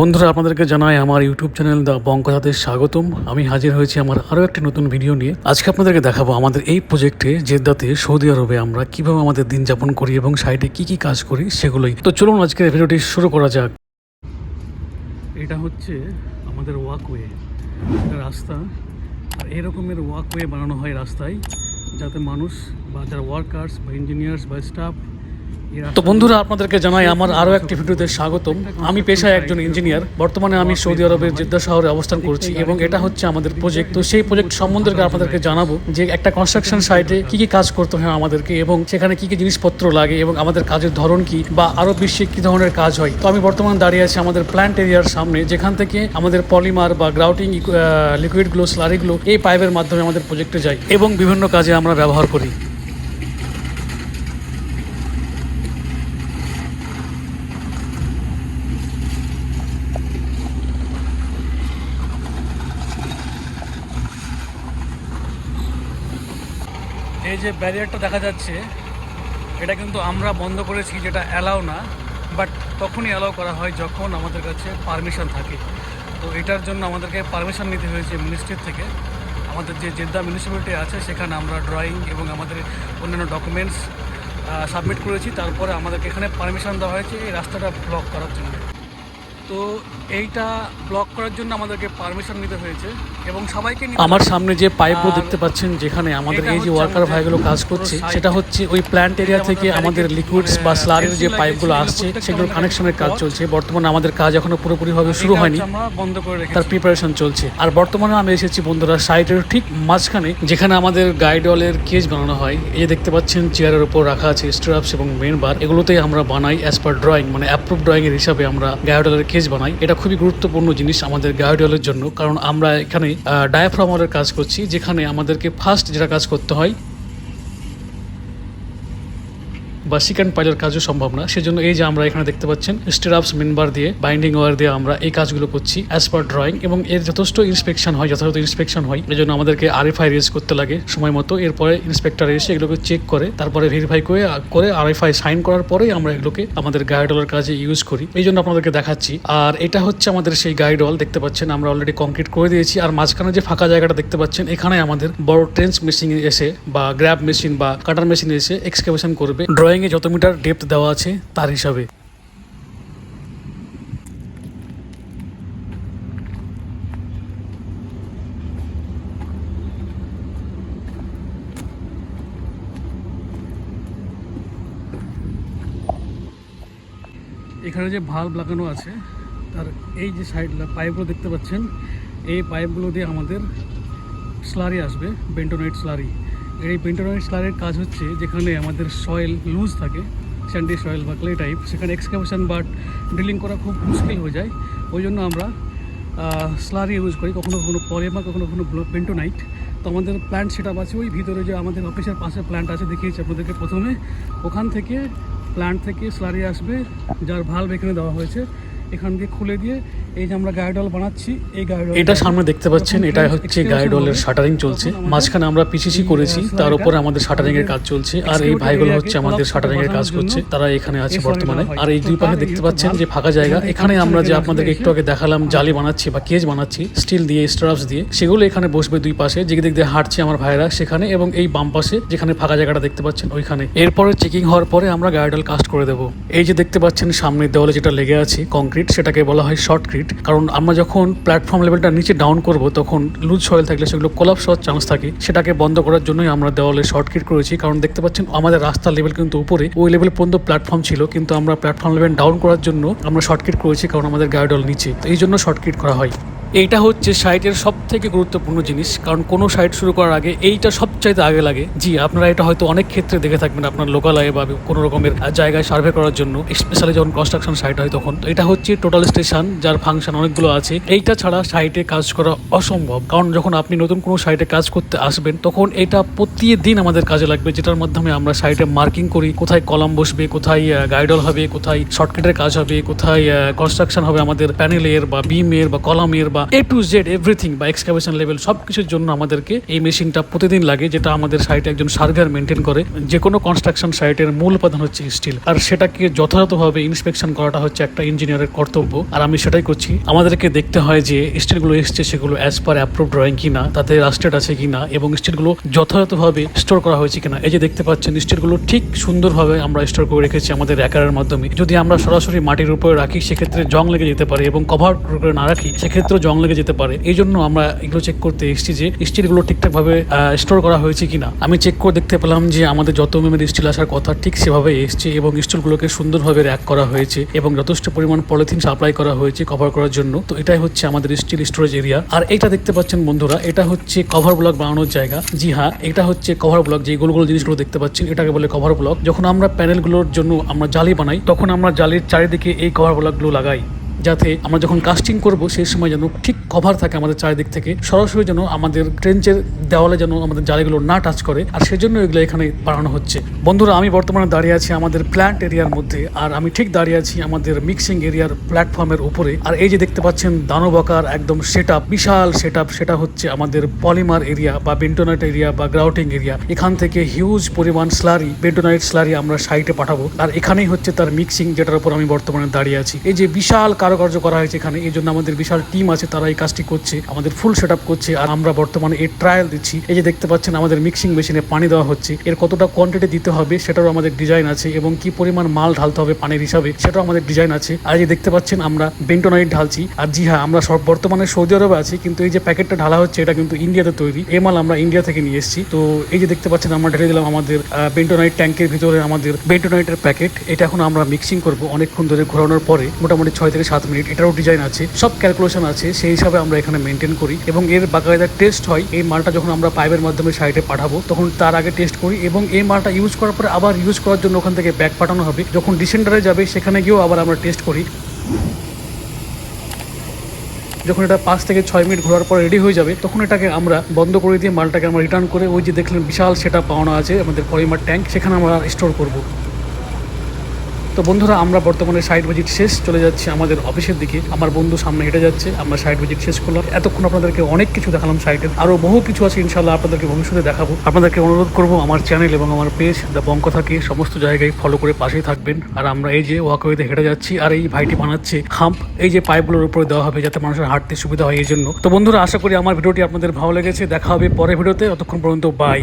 বন্ধুরা, আপনাদেরকে জানাই আমার ইউটিউব চ্যানেল দ্য বঙ্কথাতে স্বাগতম। আমি হাজির হয়েছি আমার আরও একটি নতুন ভিডিও নিয়ে। আজকে আপনাদেরকে দেখাবো আমাদের এই প্রজেক্টে জেদ্দাতে সৌদি আরবে আমরা কীভাবে আমাদের দিন যাপন করি এবং সাইডে কি কি কাজ করি সেগুলোই। তো চলুন, আজকের ভিডিওটি শুরু করা যাক। এটা হচ্ছে আমাদের ওয়াকওয়ে এটা রাস্তা। আর এরকমের ওয়াকওয়ে বানানো হয় রাস্তায়, যাতে মানুষ বা যারা ওয়ার্কার্স বা ইঞ্জিনিয়ার্স বা স্টাফ তো বন্ধুরা, আপনাদেরকে জানাই আমার আরও একটি ভিডিওতে স্বাগতম। আমি পেশায় একজন ইঞ্জিনিয়ার। বর্তমানে আমি সৌদি আরবের জেদ্দা শহরে অবস্থান করছি এবং এটা হচ্ছে আমাদের প্রজেক্ট তো সেই প্রজেক্ট সম্বন্ধে আপনাদেরকে জানাব যে একটা কনস্ট্রাকশন সাইটে কি কি কাজ করতে হয় আমাদেরকে এবং সেখানে কি কি জিনিসপত্র লাগে এবং আমাদের কাজের ধরন কি বা আরও বিশ্বে কি ধরনের কাজ হয়। তো আমি বর্তমানে দাঁড়িয়ে আছি আমাদের প্ল্যান্ট এরিয়ার সামনে, যেখান থেকে আমাদের পলিমার বা গ্রাউটিং লিকুইডগুলো স্লারিগুলো এই পাইপের মাধ্যমে আমাদের প্রজেক্টে যায় এবং বিভিন্ন কাজে আমরা ব্যবহার করি। এই যে ব্যারিয়ারটা দেখা যাচ্ছে, এটা কিন্তু আমরা বন্ধ করেছি যেটা অ্যালাউ না বাট তখনই অ্যালাউ করা হয় যখন আমাদের কাছে পারমিশন থাকে। তো এটার জন্য আমাদেরকে পারমিশন নিতে হয়েছে মিনিস্ট্রির থেকে। আমাদের যে জেদ্দা মিউনিসিপ্যালিটি আছে, সেখানে আমরা ড্রয়িং এবং আমাদের অন্যান্য ডকুমেন্টস সাবমিট করেছি। তারপরে আমাদেরকে এখানে পারমিশন দেওয়া হয়েছে এই রাস্তাটা ব্লক করার জন্য। তো এইটা ব্লক করার জন্য আমাদেরকে পারমিশন নিতে হয়েছে। এবং সবাইকে আমার সামনে যে পাইপগুলো দেখতে পাচ্ছেন যেখানে আমাদের এই যে ওয়ার্কার ভাইগুলো কাজ করছে সেটা হচ্ছে ওই প্ল্যান্ট এরিয়া থেকে আমাদের লিকুইডস বা স্লারের যে পাইপগুলো আসছে সেগুলোর কানেকশনের কাজ চলছে। বর্তমানে আমাদের কাজ এখনও পুরোপুরিভাবে শুরু হয়নি। বন্ধ করে তার প্রিপারেশন চলছে। আর বর্তমানে আমি এসেছি বন্ধুরা সাইটের ঠিক মাঝখানে যেখানে আমাদের গাইডলের কেজ বানানো হয়। এই দেখতে পাচ্ছেন চেয়ারের উপর রাখা আছে স্ট্রাপস এবং মেন বার এগুলোতেই আমরা বানাই অ্যাজ পার ড্রয়িং মানে অ্যাপ্রুভ ড্রয়িং এর হিসাবে আমরা গাইডলের কেজ বানাই। এটা খুবই গুরুত্বপূর্ণ জিনিস আমাদের গাইডলের জন্য কারণ আমরা এখানে ডায়াফ্রামারের কাজ করছি যেখানে আমাদেরকে ফার্স্ট যেটা কাজ করতে হয় বা সেকেন্ড পাইলের কাজও সম্ভব না। সেজন্য এই যে আমরা এখানে দেখতে পাচ্ছেন স্টেরাপস মেনবার দিয়ে বাইন্ডিং ওয়ার দিয়ে আমরা এই কাজগুলো করছি অ্যাজ পার ড্রয়িং এবং এর যথেষ্ট ইন্সপেকশন হয়, যথাযথ ইন্সপেকশন হয়। এই জন্য আমাদেরকে আরএফআই রেজ করতে লাগে সময় মতো। এরপরে ইন্সপেক্টর এসে এগুলোকে চেক করে, তারপরে ভেরিফাই করে করে আরএফআই সাইন করার পরেই আমরা এগুলোকে আমাদের গাইডলের কাজে ইউজ করি। এই জন্য আপনাদেরকে দেখাচ্ছি। আর এটা হচ্ছে আমাদের সেই গাইডল দেখতে পাচ্ছেন আমরা অলরেডি কংক্রিট করে দিয়েছি। আর মাঝখানে যে ফাঁকা জায়গাটা দেখতে পাচ্ছেন, এখানে আমাদের বড় ট্রেন্স মেশিন এসে বা গ্র্যাব মেশিন বা কাটার মেশিন এসে এক্সকাভেশন করবে। ড্রয়িং এ যত মিটার ডেপথ দেওয়া আছে, তার হিসাবে। এখানে যে ভাল্ব লাগানো আছে, তার এই যে সাইড পাইপগুলো দেখতে পাচ্ছেন, এই পাইপগুলো দিয়ে আমাদের স্লারি আসবে বেন্টোনাইট স্লারি এই বেন্টোনাইট স্লারির কাজ হচ্ছে যেখানে আমাদের সয়েল লুজ থাকে স্যান্ডি সয়েল বা ক্লে টাইপ সেখানে এক্সকাভেশন বা ড্রিলিং করা খুব মুশকিল হয়ে যায়। ওই জন্য আমরা স্লারি ইউজ করি, কখনো কখনো পলিমা কখনো কখনো বেন্টোনাইট তো আমাদের প্ল্যান্ট সেট আছে, ওই ভিতরে যে আমাদের অফিসের পাশে প্ল্যান্ট আছে, দেখিয়েছি আপনাদেরকে প্রথমে। ওখান থেকে প্ল্যান্ট থেকে স্লারি আসবে, যার ভাল্ব এখানে দেওয়া হয়েছে। এখান দিয়ে খুলে দিয়ে এই যে আমরা গাইডল বানাচ্ছি এই গাইডল এটা সামনে দেখতে পাচ্ছেন এটা হচ্ছে গাইডলের শাটারিং চলছে। মাঝখানে আমরা পিসিসি করেছি তার উপরে আমাদের শাটারিং এর কাজ চলছে। আর এই ভাইগুলো হচ্ছে আমাদের শাটারিং এর কাজ করছে তারা এখানে আছে বর্তমানে। আর এই দুই পাশে দেখতে পাচ্ছেন যে ফাঁকা জায়গা। এখানে আমরা যে আপনাদেরকে একটু আগে দেখালাম জালি বানাচ্ছি বা কেজ বানাচ্ছি স্টিল দিয়ে স্ট্রাপস দিয়ে সেগুলো এখানে বসবে দুই পাশে। যেদিক দিক দিয়ে হাঁটছে আমার ভাইরা সেখানে এবং এই বাম পাশে যেখানে ফাঁকা জায়গাটা দেখতে পাচ্ছেন ওইখানে। এরপরে চেকিং হওয়ার পরে আমরা গাইডল কাস্ট করে দেবো। এই যে দেখতে পাচ্ছেন সামনের দেওয়ালে যেটা লেগে আছে কংক্রিট সেটাকে বলা হয় শর্ট ক্রিট কারণ আমরা যখন প্ল্যাটফর্ম লেভেলটা নিচে ডাউন করব, তখন লুজ সয়েল থাকলে সেগুলো কোলাপস হওয়ার চান্স থাকে। সেটাকে বন্ধ করার জন্যই আমরা দেওয়ালে শর্টকিট করেছি। কারণ দেখতে পাচ্ছেন, আমাদের রাস্তার লেভেল কিন্তু উপরে। ওই লেভেল পর্যন্ত প্ল্যাটফর্ম ছিল, কিন্তু আমরা প্ল্যাটফর্ম লেভেল ডাউন করার জন্য আমরা শর্টকিট করেছি, কারণ আমাদের গাইডল নিচে। তো এই জন্য শর্টকিট করা হয়। এইটা হচ্ছে সাইটের সব থেকে গুরুত্বপূর্ণ জিনিস, কারণ কোনো সাইট শুরু করার আগে এইটা সবচাইতে আগে লাগে। জি, আপনারা এটা হয়তো অনেক ক্ষেত্রে দেখে থাকবেন আপনার লোকালয়ে বা কোনো রকমের জায়গায় সার্ভে করার জন্য স্পেশালি যখন কনস্ট্রাকশন সাইট হয় তখন। এটা হচ্ছে টোটাল স্টেশন যার ফাংশন অনেকগুলো আছে। এইটা ছাড়া সাইটে কাজ করা অসম্ভব, কারণ যখন আপনি নতুন কোনো সাইটে কাজ করতে আসবেন, তখন এটা প্রতিদিন আমাদের কাজে লাগবে, যেটার মাধ্যমে আমরা সাইটে মার্কিং করি, কোথায় কলাম বসবে, কোথায় গাইডল হবে, কোথায় শর্টকাটের কাজ হবে, কোথায় কনস্ট্রাকশন হবে আমাদের প্যানেলের বা বিমের বা কলামের বা বা এ টু জেড এভরিথিং বা এক্সকাভেশন লেভেল সব কিছুর জন্য আমাদেরকে এই মেশিনটা প্রতিদিন লাগে, যেটা আমাদের সাইটে একজন সার্ভেয়ার মেনটেন করে। যে কোনো কনস্ট্রাকশন সাইটের মূল উপাদান হচ্ছে স্টিল আর সেটাকে যথাযথভাবে ইন্সপেকশন করাটা হচ্ছে একটা ইঞ্জিনিয়ারের কর্তব্য। আর আমি সেটাই করছি। আমাদেরকে দেখতে হয় যে স্টিলগুলো এসছে, সেগুলো অ্যাজ পার অ্যাপ্রুভ ড্রয়িং কিনা, তাতে রাস্টেড আছে কিনা, এবং স্টিলগুলো যথাযথভাবে স্টোর করা হয়েছে কিনা। এই যে দেখতে পাচ্ছেন স্টিলগুলো ঠিক সুন্দরভাবে আমরা স্টোর করে রেখেছি আমাদের র্যাকারের মাধ্যমে। যদি আমরা সরাসরি মাটির উপরে রাখি, সেক্ষেত্রে জং লেগে যেতে পারে এবং কভার করে না রাখি, সেক্ষেত্রেও জং লেগে যেতে পারে। এই জন্য আমরা এগুলো চেক করতে এসেছি যে স্টিলগুলো ঠিকঠাকভাবে স্টোর করা হয়েছে কিনা। আমি চেক করে দেখতে পেলাম যে আমাদের যত মেমের স্টিল আসার কথা ঠিক সেভাবে এসছে এবং স্টিলগুলোকে সুন্দরভাবে র্যাক করা হয়েছে এবং যথেষ্ট পরিমাণ পলিথিন সাপ্লাই করা হয়েছে কভার করার জন্য। তো এটাই হচ্ছে আমাদের স্টিল স্টোরেজ এরিয়া আর এটা দেখতে পাচ্ছেন বন্ধুরা, এটা হচ্ছে কভার ব্লক বানানোর জায়গা। জি হ্যাঁ এটা হচ্ছে কভার ব্লক যে গোল গোল জিনিসগুলো দেখতে পাচ্ছেন, এটাকে বলে কভার ব্লক যখন আমরা প্যানেলগুলোর জন্য আমরা জালি বানাই, তখন আমরা জালির চারিদিকে এই কভার ব্লকগুলো লাগাই। যাতে আমরা যখন কাস্টিং করব, সেই সময় যেন ঠিক কভার থাকে আমাদের চারিদিক থেকে। সরাসরি যেন আমাদের ট্রেঞ্চের দেওয়ালে যেন আমাদের জালিগুলো না টাচ করে। আর সেজন্য এগুলো এখানে বানানো হচ্ছে। বন্ধুরা, আমি বর্তমানে দাঁড়িয়ে আছি আমাদের প্ল্যান্ট এরিয়ার মধ্যে। আর আমি ঠিক দাঁড়িয়ে আছি আমাদের মিক্সিং এরিয়ার প্ল্যাটফর্মের উপরে। আর এই যে দেখতে পাচ্ছেন দানবকার একদম সেট বিশাল সেট সেটা হচ্ছে আমাদের পলিমার এরিয়া বা বেন্টোনাইট এরিয়া বা গ্রাউটিং এরিয়া এখান থেকে হিউজ পরিমাণ স্লারি বেন্টোনাইট স্লারি আমরা সাইটে পাঠাবো। আর এখানেই হচ্ছে তার মিক্সিং যেটার উপর আমি বর্তমানে দাঁড়িয়ে আছি। এই যে বিশাল কারুকার্য করা হয়েছে এখানে। এই জন্য আমাদের বিশাল টিম আছে, তারা এই কাজটি করছে, আমাদের ফুল সেট করছে। আর আমরা বর্তমানে এর ট্রায়াল দিচ্ছি। এই যে দেখতে পাচ্ছেন, আমাদের মিক্সিং মেশিনে পানি দেওয়া হচ্ছে। এর কতটা কোয়ান্টিটি দিতে হবে, সেটারও আমাদের ডিজাইন আছে এবং কি পরিমাণ মাল ঢালতে হবে পানির হিসাবে সেটাও আমাদের ডিজাইন আছে। আর যে দেখতে পাচ্ছেন, আমরা বেন্টোনাইট ঢালছি। আর জি হ্যাঁ আমরা সব বর্তমানে সৌদি আরবে আছি, কিন্তু এই যে প্যাকেটটা ঢালা হচ্ছে, এটা কিন্তু ইন্ডিয়াতে তৈরি। এই মাল আমরা ইন্ডিয়া থেকে নিয়ে এসেছি। তো এই যে দেখতে পাচ্ছেন, আমরা ঢেলে দিলাম আমাদের বেন্টোনাইট ট্যাঙ্কের ভিতরে আমাদের বেন্টোনাইটের প্যাকেট। এটা এখন আমরা মিক্সিং করব অনেকক্ষণ ধরে ঘোরানোর পরে, মোটামুটি ছয় থেকে সাত মিনিট, এটারও ডিজাইন আছে, সব ক্যালকুলেশন আছে, সেই হিসাবে আমরা এখানে মেনটেন করি এবং এর বাকায়দা টেস্ট হয়, এই মালটা যখন আমরা পাইপের মাধ্যমে সাইডে পাঠাবো, তখন তার আগে টেস্ট করি এবং এই মালটা ইউজ করার পরে আবার ইউজ করার জন্য ওখান থেকে ব্যাগ পাঠানো হবে। যখন ডিসেন্ডারে যাবে, সেখানে গিয়েও আবার আমরা টেস্ট করি। যখন এটা পাঁচ থেকে ছয় মিনিট ঘোরার পর রেডি হয়ে যাবে, তখন এটাকে আমরা বন্ধ করে দিয়ে মালটাকে আমরা রিটার্ন করে ওই যে দেখলেন বিশাল সেটা পাওনা আছে, আমাদের পলিমার ট্যাঙ্ক সেখানে আমরা স্টোর করব। তো বন্ধুরা, আমরা বর্তমানে সাইড ভিজিট শেষ, চলে যাচ্ছি আমাদের অফিসের দিকে। আমার বন্ধু সামনে হেঁটে যাচ্ছে, আমরা সাইড ভিজিট শেষ করলাম। এতক্ষণ আপনাদেরকে অনেক কিছু দেখালাম সাইটের আরও বহু কিছু আছে ইনশাল্লাহ আপনাদেরকে ভবিষ্যতে দেখাবো। আপনাদেরকে অনুরোধ করব, আমার চ্যানেল এবং আমার পেজ দ্য বঙ্ক থাকে, সমস্ত জায়গায় ফলো করে পাশেই থাকবেন। আর আমরা এই যে ওয়াকওয়েতে হেঁটে যাচ্ছি, আর এই ভাইটি বানাচ্ছে হাম্প এই যে পাইপগুলোর উপরে দেওয়া হবে যাতে মানুষের হাঁটতে সুবিধা হয়, এই জন্য। তো বন্ধুরা, আশা করি আমার ভিডিওটি আপনাদের ভালো লেগেছে। দেখা হবে পরের ভিডিওতে অতক্ষণ পর্যন্ত বাই